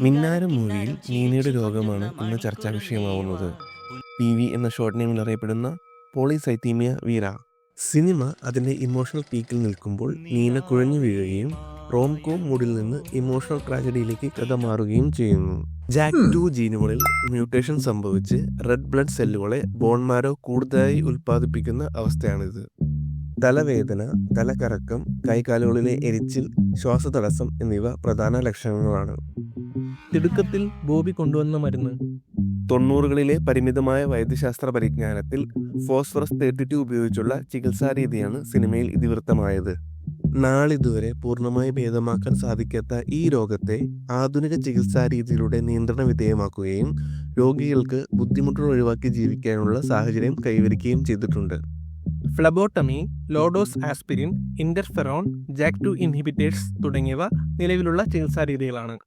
മിന്നാരം മൂവിയിൽ നീനയുടെ രോഗമാണ് ഇന്ന് ചർച്ചാ വിഷയമാവുന്നത് പി വി എന്ന ഷോർട്ട് നെയിമിൽ അറിയപ്പെടുന്ന പോളിസൈത്തീമിയ വീര. സിനിമ അതിന്റെ ഇമോഷണൽ പീക്കിൽ നിൽക്കുമ്പോൾ നീന കുഴഞ്ഞു വീഴുകയും റോം കോം മൂഡിൽ നിന്ന് ഇമോഷണൽ ട്രാജഡിയിലേക്ക് കഥ മാറുകയും ചെയ്യുന്നു. ജാക്ക് ടു ജീനുകളിൽ മ്യൂട്ടേഷൻ സംഭവിച്ച് റെഡ് ബ്ലഡ് സെല്ലുകളെ ബോൺമാരോ കൂടുതലായി ഉൽപ്പാദിപ്പിക്കുന്ന അവസ്ഥയാണിത്. തലവേദന തലകറക്കം കൈകാലുകളിലെ എരിച്ചിൽ ശ്വാസതടസ്സം എന്നിവ പ്രധാന ലക്ഷണങ്ങളാണ്. തിടുക്കത്തിൽ ബോബി കൊണ്ടുവന്ന മരുന്ന്. തൊണ്ണൂറുകളിലെ പരിമിതമായ വൈദ്യശാസ്ത്ര പരിജ്ഞാനത്തിൽ ഫോസ്ഫറസ് തേർട്ടി ടു ഉപയോഗിച്ചുള്ള ചികിത്സാ രീതിയാണ് സിനിമയിൽ ഇതിവൃത്തമായത്. നാളിതുവരെ പൂർണമായി ഭേദമാക്കാൻ സാധിക്കാത്ത ഈ രോഗത്തെ ആധുനിക ചികിത്സാ രീതിയിലൂടെ നിയന്ത്രണ വിധേയമാക്കുകയും രോഗികൾക്ക് ബുദ്ധിമുട്ടുകൾ ഒഴിവാക്കി ജീവിക്കാനുള്ള സാഹചര്യം കൈവരിക്കുകയും ചെയ്തിട്ടുണ്ട്. Phlebotomy low dose aspirin interferon JAK two inhibitors തുടങ്ങിയവ നിലവിലുള്ള ചികിത്സാ രീതികളാണ്.